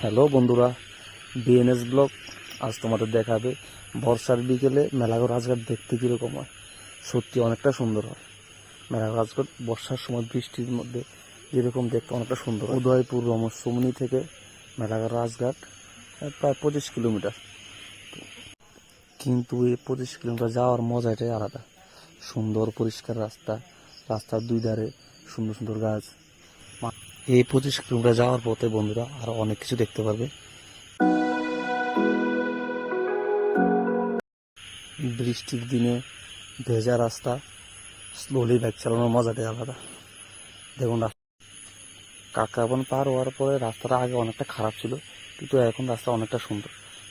Hello বন্ধুরা BNS blog. আজ তোমাদের দেখাবে বর্ষার বিকেলে মেলাঘর রাজঘাট দেখতে কীরকম হয়। সত্যি অনেকটা সুন্দর হয়। মেলাঘর রাজঘাট বর্ষার সময় বৃষ্টির মধ্যে যেরকম দেখতে অনেকটা সুন্দর। উদয়পুর রমসুমনি থেকে মেলাঘর রাজঘাট প্রায় পঁচিশ কিলোমিটার। কিন্তু এই পঁচিশ কিলোমিটার যাওয়ার মজাটাই আলাদা। সুন্দর পরিষ্কার রাস্তা, রাস্তার দুই ধারে সুন্দর সুন্দর গাছ। এই পঁচিশ কিলোমিটার যাওয়ার পথে বন্ধুরা আরও অনেক কিছু দেখতে পারবে। বৃষ্টির দিনে ভেজা রাস্তা স্লোলি বাইক চালানোর মজাটাই আলাদা। দেখুন কাকাবন পার হওয়ার পরে রাস্তাটা আগে অনেকটা খারাপ ছিল, কিন্তু এখন রাস্তা অনেকটা সুন্দর।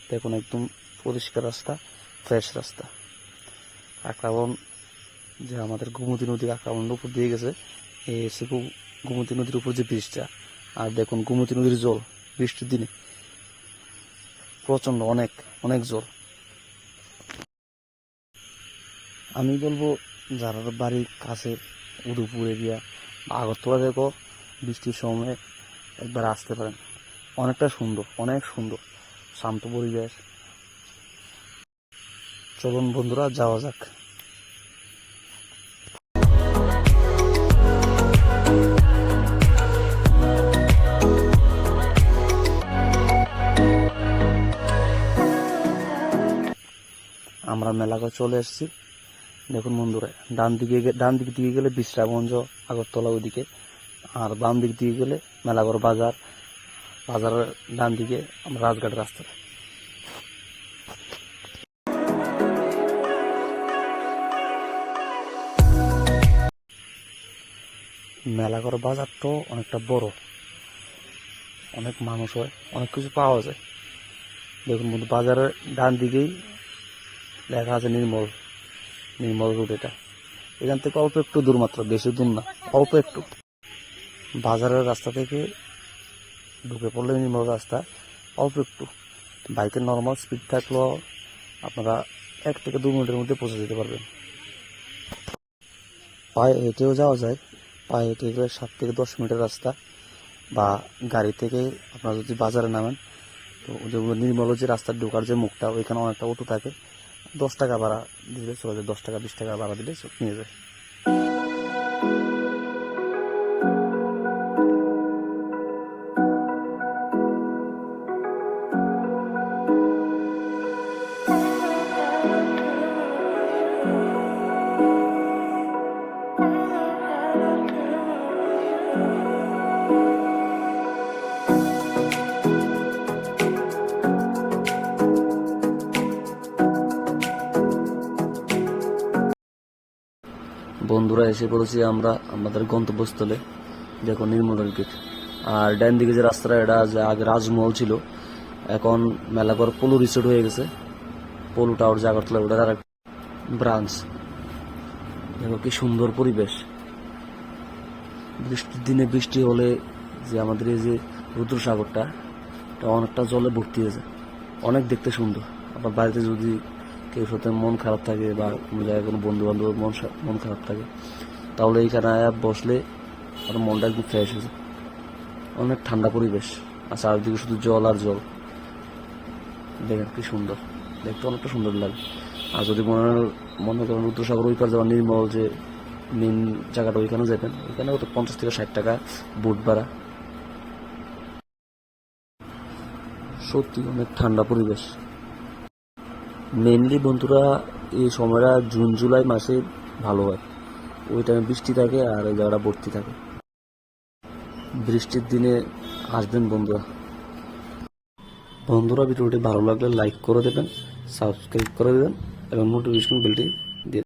দেখুন, একদম পরিষ্কার রাস্তা ফ্রেশ রাস্তা। কাকাবন যে আমাদের গোমতী নদী কাকাবনের উপর দিয়ে গেছে এসে গো- গোমতী নদীর উপর যে ব্রিজটা, আর দেখুন গোমতী নদীর জল, বৃষ্টির দিনে। প্রচণ্ড অনেক অনেক জল। আমি বলব, যারা বাড়ির কাছে উদয়পুর এরিয়া বা আগরতলা দেখো, বৃষ্টির সময় একবার আসতে পারেন। অনেকটা সুন্দর, অনেক সুন্দর, শান্ত পরিবেশ। চলুন বন্ধুরা, যাওয়া যাক। আমরা মেলাঘর চলে এসেছি। দেখুন বন্ধুরা, ডান দিকে ডান দিক দিকে গেলে বিশ্রামগঞ্জ, আগরতলা ওইদিকে, আর বাম দিক দিকে গেলে মেলাঘর বাজার, বাজারের ডান দিকে রাজঘাট রাস্তা। মেলাঘর বাজারটাও অনেকটা বড়। অনেক মানুষ হয়, অনেক কিছু পাওয়া যায়। দেখুন বাজারের ডান দিকেই লেখা আছে নির্মল নির্মল রোড এটা। এখান থেকে অল্প একটু দূর মাত্র, বেশি দূর না, অল্প একটু। বাজারের রাস্তা থেকে ঢুকে পড়লে নির্মল রাস্তা, অল্প একটু। বাইকের নর্মাল স্পিড থাকলেও আপনারা এক থেকে দু মিনিটের মধ্যে পৌঁছে যেতে পারবেন। পায়ে হেঁটেও যাওয়া যায়, পায়ে হেঁটে গেলে সাত থেকে দশ মিনিটের রাস্তা। বা গাড়ি থেকে আপনারা যদি বাজারে নামেন, তো যেগুলো নির্মল যে রাস্তার ঢোকার যে মুখটা, ওইখানে অনেকটা অটো থাকে। দশ টাকা ভাড়া দিলে চলে যায় দশ টাকা বিশ টাকা ভাড়া দিলে নিয়ে যায়। বন্ধুরা এসে পড়েছি আমরা, আমাদের গন্তব্যস্থলে। দেখো নির্মলের গেট আর ডান দিকে যে রাস্তাটা, এটা যে আগে রাজমহল ছিল, এখন মেলাঘর পলু রিসোর্ট হয়ে গেছে। পলু টাওয়ার যে আগরতলা, ওটার আর ব্রাঞ্চ দেখো কি সুন্দর পরিবেশ। বৃষ্টির দিনে বৃষ্টি হলে যে আমাদের এই যে রুদ্রসাগরটা, এটা অনেকটা জলে ভর্তি হয়ে যায়। অনেক দেখতে সুন্দর। আবার বাড়িতে যদি কেউ সাথে মন খারাপ থাকে বা কোনো জায়গায় কোনো বন্ধু বান্ধব মন মন খারাপ থাকে, তাহলে এইখানে আয়া বসলে আর মনটা একদম ফ্রেশ হয়ে যায়। অনেক ঠান্ডা পরিবেশ আর চারিদিকে শুধু জল আর জল। দেখেন কি সুন্দর। দেখতে অনেকটা সুন্দর লাগে। আর যদি মনে মনে করেন রুদ্রসাগর ওই পার যাওয়ার নির্মল যে মেন জায়গাটা, ওইখানে যেতেন ওইখানেও তো পঞ্চাশ থেকে ষাট টাকা বুট ভাড়া। সত্যি অনেক ঠান্ডা পরিবেশ। মেনলি বন্ধুরা এই সময়টা জুন জুলাই মাসে ভালো হয়। ওই টাইমে বৃষ্টি থাকে আর ওই জায়গাটা ভর্তি থাকে। বৃষ্টির দিনে আসবেন বন্ধুরা। বন্ধুরা, ভিডিওটি ভালো লাগলে লাইক করে দেবেন সাবস্ক্রাইব করে দেবেন, এবং নোটিফিকেশন বেলটি